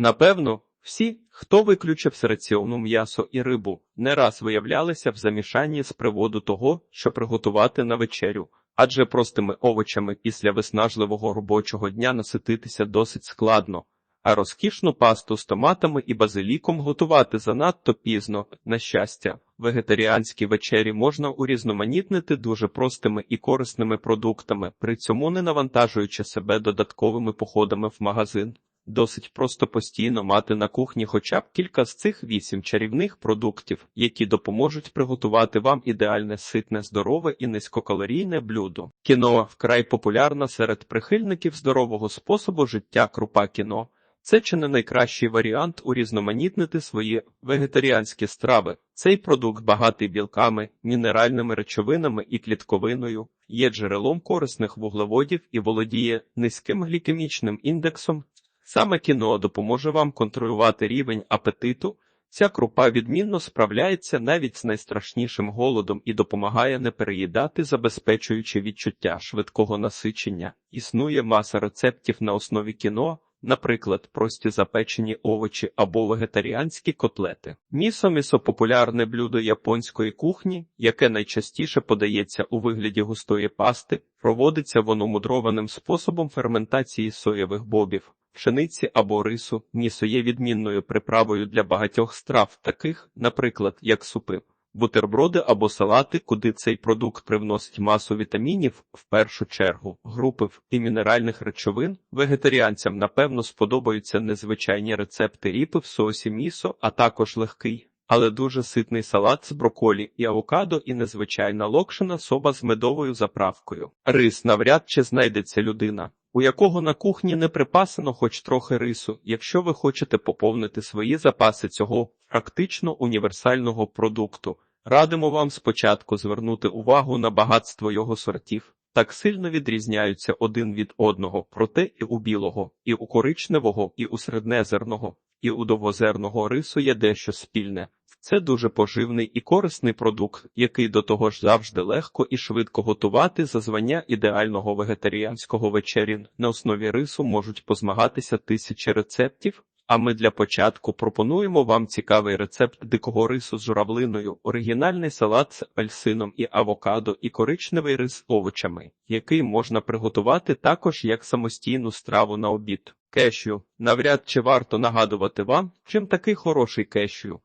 Напевно, всі, хто виключив з раціону м'ясо і рибу, не раз виявлялися в замішанні з приводу того, що приготувати на вечерю, адже простими овочами після виснажливого робочого дня насититися досить складно. А розкішну пасту з томатами і базиліком готувати занадто пізно. На щастя, вегетаріанські вечері можна урізноманітнити дуже простими і корисними продуктами, при цьому не навантажуючи себе додатковими походами в магазин. Досить просто постійно мати на кухні хоча б кілька з цих вісім чарівних продуктів, які допоможуть приготувати вам ідеальне ситне, здорове і низькокалорійне блюдо. Кіно вкрай популярна серед прихильників здорового способу життя крупа кіно. Це чи не найкращий варіант урізноманітнити свої вегетаріанські страви. Цей продукт багатий білками, мінеральними речовинами і клітковиною, є джерелом корисних вуглеводів і володіє низьким глікемічним індексом. Саме кіно допоможе вам контролювати рівень апетиту. Ця крупа відмінно справляється навіть з найстрашнішим голодом і допомагає не переїдати, забезпечуючи відчуття швидкого насичення. Існує маса рецептів на основі кіно, наприклад, прості запечені овочі або вегетаріанські котлети. Місо місо популярне блюдо японської кухні, яке найчастіше подається у вигляді густої пасти, проводиться воно мудрованим способом ферментації соєвих бобів. Пшениці або рису місо є відмінною приправою для багатьох страв, таких, наприклад, як супи, бутерброди або салати, куди цей продукт привносить масу вітамінів, в першу чергу, групи і мінеральних речовин. Вегетаріанцям, напевно, сподобаються незвичайні рецепти ріпи в соусі місо, а також легкий. Але дуже ситний салат з броколі і авокадо, і незвичайна локшина соба з медовою заправкою. Рис навряд чи знайдеться людина, у якого на кухні не припасено хоч трохи рису, якщо ви хочете поповнити свої запаси цього практично універсального продукту. Радимо вам спочатку звернути увагу на багатство його сортів. Так сильно відрізняються один від одного, проте і у білого, і у коричневого, і у середнезерного, і у довгозерного рису є дещо спільне. Це дуже поживний і корисний продукт, який до того ж завжди легко і швидко готувати за звання ідеального вегетаріанського вечері. На основі рису можуть позмагатися тисячі рецептів. А ми для початку пропонуємо вам цікавий рецепт дикого рису з журавлиною, оригінальний салат з апельсином і авокадо, і коричневий рис з овочами, який можна приготувати також як самостійну страву на обід. Кешю навряд чи варто нагадувати вам, чим такий хороший кешю.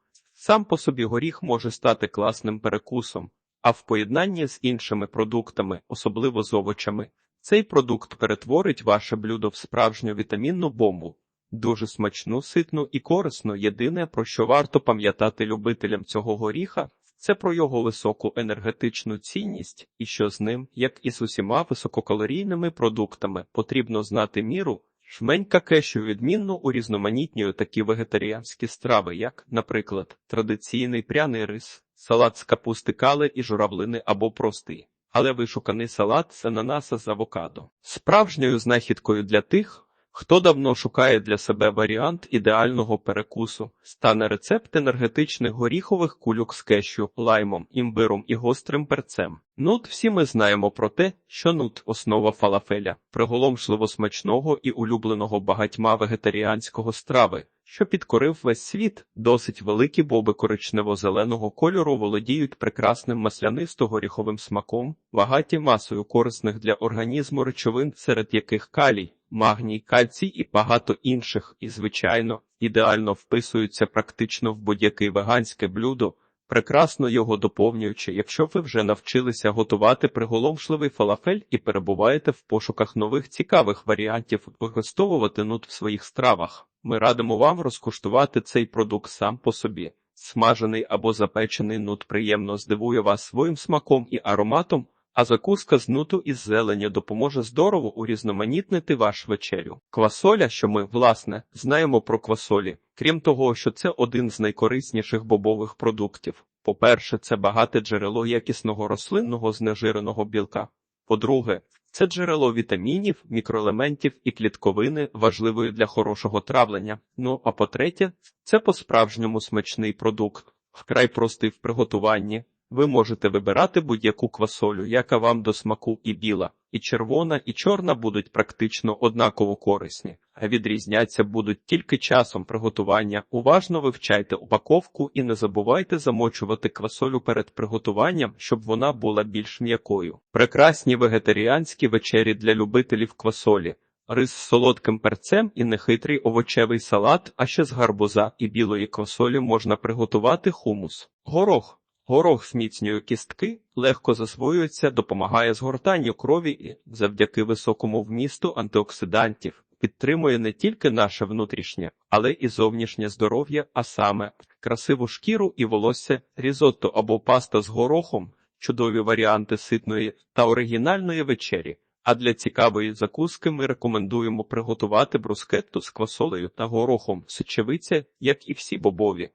Сам по собі горіх може стати класним перекусом, а в поєднанні з іншими продуктами, особливо з овочами, цей продукт перетворить ваше блюдо в справжню вітамінну бомбу. Дуже смачну, ситну і корисну. Єдине, про що варто пам'ятати любителям цього горіха, це про його високу енергетичну цінність, і що з ним, як і з усіма висококалорійними продуктами, потрібно знати міру. Жменька кешю відмінно урізноманітнює такі вегетаріанські страви, як, наприклад, традиційний пряний рис, салат з капусти кали і журавлини або простий, але вишуканий салат з ананаса з авокадо. Справжньою знахідкою для тих, Хто давно шукає для себе варіант ідеального перекусу, стане рецепт енергетичних горіхових кульок з кешю, лаймом, імбиром і гострим перцем. Нут всі ми знаємо про те, що нут основа фалафеля, приголомшливо смачного і улюбленого багатьма вегетаріанського страви, що підкорив весь світ. Досить великі боби коричнево-зеленого кольору володіють прекрасним маслянисто-горіховим смаком, багаті масою корисних для організму речовин, серед яких калій магній, кальцій і багато інших, і, звичайно, ідеально вписуються практично в будь-яке веганське блюдо, прекрасно його доповнюючи, якщо ви вже навчилися готувати приголомшливий фалафель і перебуваєте в пошуках нових цікавих варіантів використовувати нут в своїх стравах. Ми радимо вам розкуштувати цей продукт сам по собі. Смажений або запечений нут приємно здивує вас своїм смаком і ароматом, а закуска з нуту із зелені допоможе здорово урізноманітнити ваш вечерю. Квасоля, що ми, власне, знаємо про квасолі, крім того, що це один з найкорисніших бобових продуктів. По-перше, це багате джерело якісного рослинного знежиреного білка. По-друге, це джерело вітамінів, мікроелементів і клітковини, важливої для хорошого травлення. Ну а по-третє, це по-справжньому смачний продукт, вкрай простий в приготуванні. Ви можете вибирати будь-яку квасолю, яка вам до смаку і біла, І червона, і чорна будуть практично однаково корисні, а відрізняться будуть тільки часом приготування. Уважно вивчайте упаковку і не забувайте замочувати квасолю перед приготуванням, щоб вона була більш м'якою. Прекрасні вегетаріанські вечері для любителів квасолі. Рис з солодким перцем і нехитрий овочевий салат, а ще з гарбуза і білої квасолі можна приготувати хумус. Горох. Горох зміцнює кістки, легко засвоюється, допомагає згортанню крові і, завдяки високому вмісту антиоксидантів, підтримує не тільки наше внутрішнє, але і зовнішнє здоров'я, а саме красиву шкіру і волосся, різотто або паста з горохом, чудові варіанти ситної та оригінальної вечері. А для цікавої закуски ми рекомендуємо приготувати брускетту з квасолею та горохом. Сочевиця, як і всі бобові.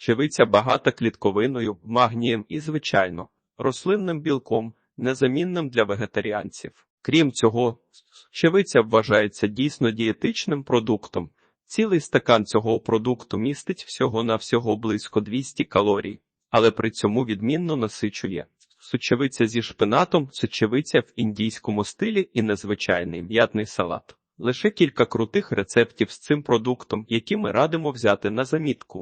Сочевиця багата клітковиною, магнієм і, звичайно, рослинним білком, незамінним для вегетаріанців. Крім цього, сочевиця вважається дійсно дієтичним продуктом. Цілий стакан цього продукту містить всього на всього близько 200 калорій, але при цьому відмінно насичує. Сочевиця зі шпинатом, сочевиця в індійському стилі і незвичайний м'ятний салат. Лише кілька крутих рецептів з цим продуктом, які ми радимо взяти на замітку.